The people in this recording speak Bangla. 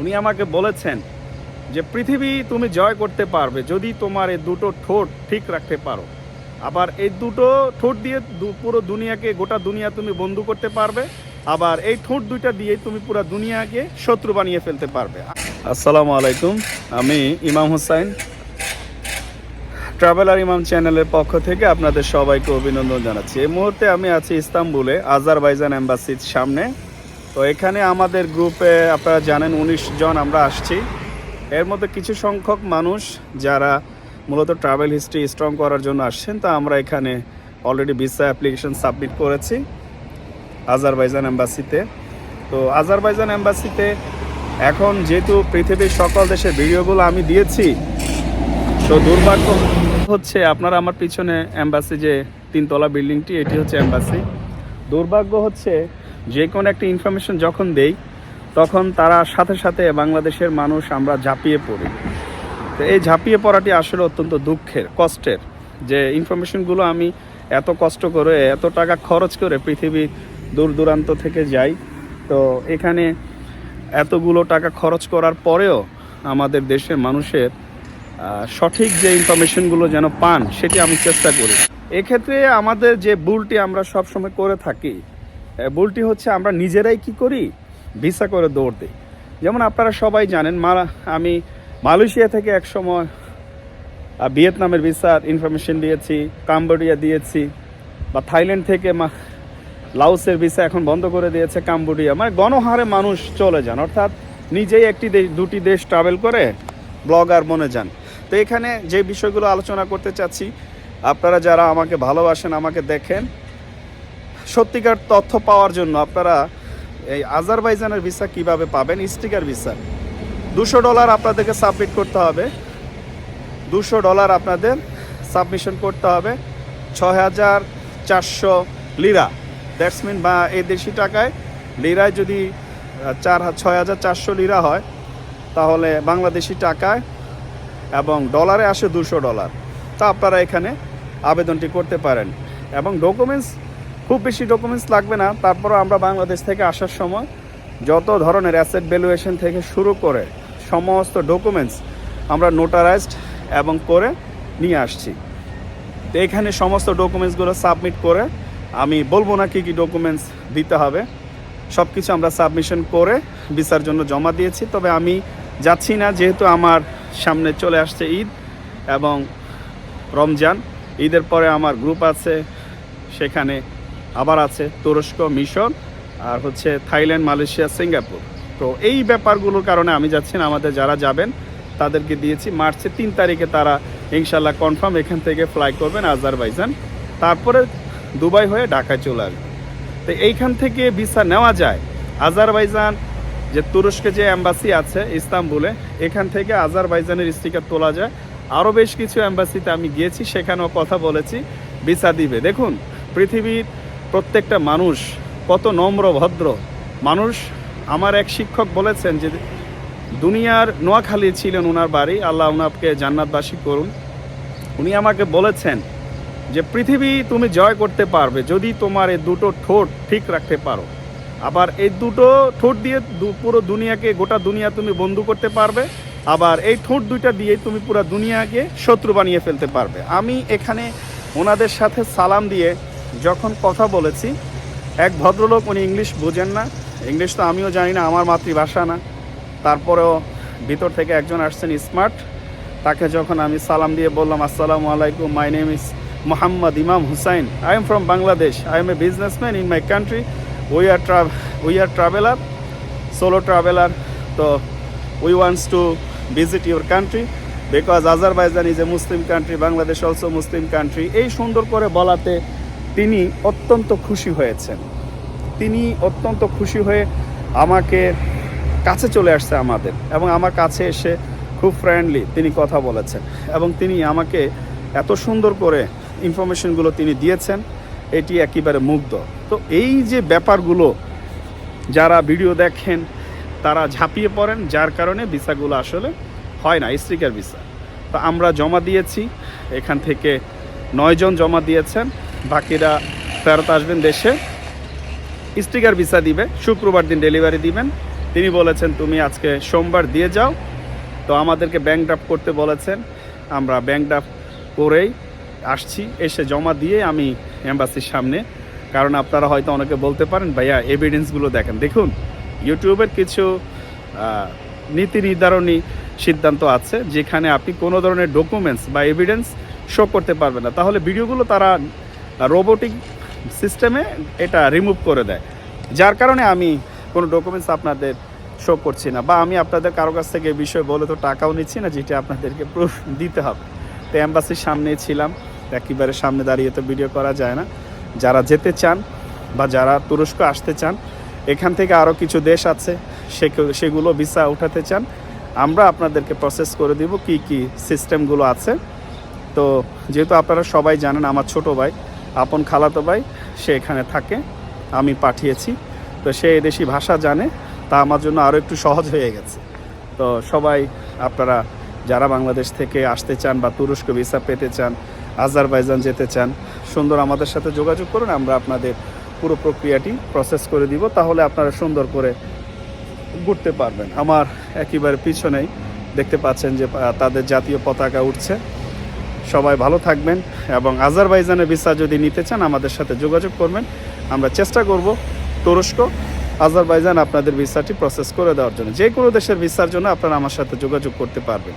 উনি আমাকে বলেছেন যে, পৃথিবী তুমি জয় করতে পারবে যদি তোমার এই দুটো ঠোঁট ঠিক রাখতে পারো। আবার এই দুটো ঠোঁট দিয়ে পুরো দুনিয়াকে, গোটা দুনিয়া তুমি বন্ধু করতে পারবে। আবার এই ঠোঁট দুইটা দিয়ে তুমি পুরো দুনিয়াকে শত্রু বানিয়ে ফেলতে পারবে। আসসালামু আলাইকুম। আমি ইমাম হোসাইন, ট্রাভেলার ইমাম চ্যানেলের পক্ষ থেকে আপনাদের সবাইকে অভিনন্দন জানাচ্ছি। এই মুহূর্তে আমি আছি ইস্তাম্বুলে আজারবাইজান অ্যাম্বাসির সামনে। তো এখানে আমাদের গ্রুপে আপনারা জানেন উনিশ জন আমরা আসছি। এর মধ্যে কিছু সংখ্যক মানুষ যারা মূলত ট্রাভেল হিস্ট্রি স্ট্রং করার জন্য আসছেন, তা আমরা এখানে অলরেডি ভিসা অ্যাপ্লিকেশন সাবমিট করেছি আজারবাইজান এম্বাসিতে তো আজারবাইজান এম্বাসিতে এখন যেহেতু পৃথিবীর সকল দেশের ভিডিওগুলো আমি দিয়েছি, তো দুর্ভাগ্য হচ্ছে আপনারা আমার পিছনে অ্যাম্বাসি যে তিনতলা বিল্ডিংটি এটি হচ্ছে অ্যাম্বাসি দুর্ভাগ্য হচ্ছে যে কোনো একটা ইনফরমেশন যখন দেই, তখন তারা সাথে সাথে বাংলাদেশের মানুষ আমরা ঝাঁপিয়ে পড়ি। তো এই ঝাঁপিয়ে পড়াটি আসলে অত্যন্ত দুঃখের, কষ্টের যে ইনফরমেশনগুলো আমি এত কষ্ট করে, এত টাকা খরচ করে পৃথিবীর দূর দূরান্ত থেকে যাই। তো এখানে এতগুলো টাকা খরচ করার পরেও আমাদের দেশের মানুষের সঠিক যে ইনফরমেশনগুলো যেন পান, সেটি আমি চেষ্টা করি। এক্ষেত্রে আমাদের যে ভুলটি আমরা সবসময় করে থাকি ভুলটি হচ্ছে আমরা নিজেরাই কি করি? ভিসা করে দৌড় দিই। যেমন আপনারা সবাই জানেন, মা, আমি মালয়েশিয়া থেকে এক সময় ভিয়েতনামের ভিসার ইনফরমেশন দিয়েছি, কাম্বোডিয়া দিয়েছি, বা থাইল্যান্ড থেকে মা লাউসের ভিসা এখন বন্ধ করে দিয়েছে কাম্বোডিয়া। মানে গণহারে মানুষ চলে যান। অর্থাৎ নিজেই একটি দেশ দুটি দেশ ট্রাভেল করে ব্লগার মনে যান। তো এখানে যে বিষয়গুলো আলোচনা করতে চাচ্ছি, আপনারা যারা আমাকে ভালোবাসেন, আমাকে দেখেন সত্যিকার তথ্য পাওয়ার জন্য আপনারা এই আজারবাইজানের ভিসা কীভাবে পাবেন? Sticker visa. দুশো ডলার আপনাদেরকে সাবমিট করতে হবে। দুশো ডলার আপনাদের সাবমিশন করতে হবে। ছয় হাজার চারশো লিরা। দ্যাটস মিন বা এই দেশি টাকায় লিরায় যদি চার ছয় হাজার চারশো লিরা হয়, তাহলে বাংলাদেশি টাকায় এবং ডলারে আসে দুশো ডলার। তা আপনারা এখানে আবেদনটি করতে পারেন। এবং ডকুমেন্টস খুব বেশি ডকুমেন্টস লাগবে না। তারপরও আমরা বাংলাদেশ থেকে আসার সময় যত ধরনের অ্যাসেট ভ্যালুয়েশন থেকে শুরু করে সমস্ত ডকুমেন্টস আমরা নোটারাইজড এবং করে নিয়ে আসছি। তো এখানে সমস্ত ডকুমেন্টসগুলো সাবমিট করে আমি বলব না কী কী ডকুমেন্টস দিতে হবে। সব কিছু আমরা সাবমিশন করে ভিসার জন্য জমা দিয়েছি। তবে আমি যাচ্ছি না, যেহেতু আমার সামনে চলে আসছে ঈদ এবং রমজান। ঈদের পরে আমার গ্রুপ আছে, সেখানে আবার আছে তুরস্ক মিশর আর হচ্ছে থাইল্যান্ড, মালয়েশিয়া, সিঙ্গাপুর। তো এই ব্যাপারগুলোর কারণে আমি যাচ্ছি না, আমাদের যারা যাবেন তাদেরকে দিয়েছি। মার্চের তিন তারিখে তারা ইনশাল্লাহ কনফার্ম এখান থেকে ফ্লাই করবেন আজারবাইজান। তারপরে দুবাই হয়ে ঢাকায় চলে আসবে তো এইখান থেকে ভিসা নেওয়া যায়। আজারবাইজান, যে তুরস্কে যে অ্যাম্বাসি আছে ইস্তাম্বুলে, এখান থেকে আজারবাইজানের স্টিকার তোলা যায়। আরও বেশ কিছু অ্যাম্বাসিতে আমি গিয়েছি, সেখানেও কথা বলেছি। ভিসা দিবে। দেখুন, পৃথিবীর প্রত্যেকটা মানুষ কত নম্র, ভদ্র। মানুষ, আমার এক শিক্ষক বলেছেন যে, দুনিয়ার নোয়াখালী ছিলেন ওনার বাড়ি, আল্লাহ ওনাকে জান্নাতবাসী করুন। উনি আমাকে বলেছেন যে, পৃথিবী তুমি জয় করতে পারবে যদি তোমার এই দুটো ঠোঁট ঠিক রাখতে পারো। আবার এই দুটো ঠোঁট দিয়ে পুরো দুনিয়াকে, গোটা দুনিয়া তুমি বন্ধু করতে পারবে। আবার এই ঠোঁট দুইটা দিয়ে তুমি পুরো দুনিয়াকে শত্রু বানিয়ে ফেলতে পারবে। আমি এখানে ওনাদের সাথে সালাম দিয়ে যখন কথা বলেছি, এক ভদ্রলোক উনি ইংলিশ বোঝেন না। ইংলিশ তো আমিও জানি না, আমার মাতৃভাষা না। তারপরেও ভিতর থেকে একজন আসছেন স্মার্ট। তাকে যখন আমি সালাম দিয়ে বললাম, আসসালামু আলাইকুম, মাই name is Mohammad Imam Hussain. I am from Bangladesh. I am a businessman in my country. We are tra we are traveller, solo traveller. তো we wants to visit your country because Azerbaijan is a Muslim country, Bangladesh also Muslim country. এই সুন্দর করে বলাতে তিনি অত্যন্ত খুশি হয়েছেন। তিনি অত্যন্ত খুশি হয়ে আমাকে কাছে চলে আসছে আমাদের এবং আমার কাছে এসে খুব ফ্রেন্ডলি তিনি কথা বলেছেন এবং তিনি আমাকে এত সুন্দর করে ইনফরমেশনগুলো তিনি দিয়েছেন, এটি একেবারে মুগ্ধ। তো এই যে ব্যাপারগুলো যারা ভিডিও দেখেন, তারা ঝাঁপিয়ে পড়েন, যার কারণে ভিসাগুলো আসলে হয় না স্টিকার ভিসা। তো আমরা জমা দিয়েছি, এখান থেকে নয়জন জমা দিয়েছেন। বাকিরা ফেরত আসবেন দেশে। স্টিকার ভিসা দিবে, শুক্রবার দিন ডেলিভারি দিবেন। তিনি বলেছেন, তুমি আজকে সোমবার দিয়ে যাও। তো আমাদেরকে ব্যাংক ড্রাফট করতে বলেছেন। আমরা ব্যাংক ড্রাফট করেই আসছি, এসে জমা দিয়ে আমি এম্বাসির সামনে। কারণ আপনারা হয়তো অনেকে বলতে পারেন, ভাইয়া এভিডেন্সগুলো দেখেন। দেখুন ইউটিউবের কিছু নীতি নির্ধারণী সিদ্ধান্ত আছে, যেখানে আপনি কোনো ধরনের ডকুমেন্টস বা এভিডেন্স শো করতে পারবেন না। তাহলে ভিডিওগুলো তারা রোবোটিক সিস্টেমে এটা রিমুভ করে দেয়। যার কারণে আমি কোনো ডকুমেন্টস আপনাদের শো করছি না বা আমি আপনাদের কারও কাছ থেকে বিষয়ে বলে তো টাকাও নিচ্ছি না, যেটা আপনাদেরকে প্রুফ দিতে হবে। তো অ্যাম্বাসির সামনেই ছিলাম, একেবারে সামনে দাঁড়িয়ে তো ভিডিও করা যায় না। যারা যেতে চান বা যারা তুরস্ক আসতে চান, এখান থেকে আরও কিছু দেশ আছে সেগুলো ভিসা উঠাতে চান, আমরা আপনাদেরকে প্রসেস করে দিব কি কি সিস্টেমগুলো আছে। তো যেহেতু আপনারা সবাই জানেন, আমার ছোট ভাই আপন খালাতো ভাই, সে এখানে থাকে, আমি পাঠিয়েছি। তো সে দেশি ভাষা জানে, তা আমার জন্য আরও একটু সহজ হয়ে গেছে। তো সবাই, আপনারা যারা বাংলাদেশ থেকে আসতে চান বা তুরস্ক ভিসা পেতে চান, আজারবাইজান যেতে চান, সুন্দর আমাদের সাথে যোগাযোগ করুন, আমরা আপনাদের পুরো প্রক্রিয়াটি প্রসেস করে দিব, তাহলে আপনারা সুন্দর করে ঘুরতে পারবেন। আমার একেবারে পিছনেই দেখতে পাচ্ছেন যে তাদের জাতীয় পতাকা উঠছে। সবাই ভালো থাকবেন এবং আজারবাইজানের ভিসা যদি নিতে চান আমাদের সাথে যোগাযোগ করবেন। আমরা চেষ্টা করব তুরস্ক, আজারবাইজান আপনাদের ভিসাটি প্রসেস করে দেওয়ার জন্য। যে কোনো দেশের ভিসার জন্য আপনারা আমার সাথে যোগাযোগ করতে পারবেন।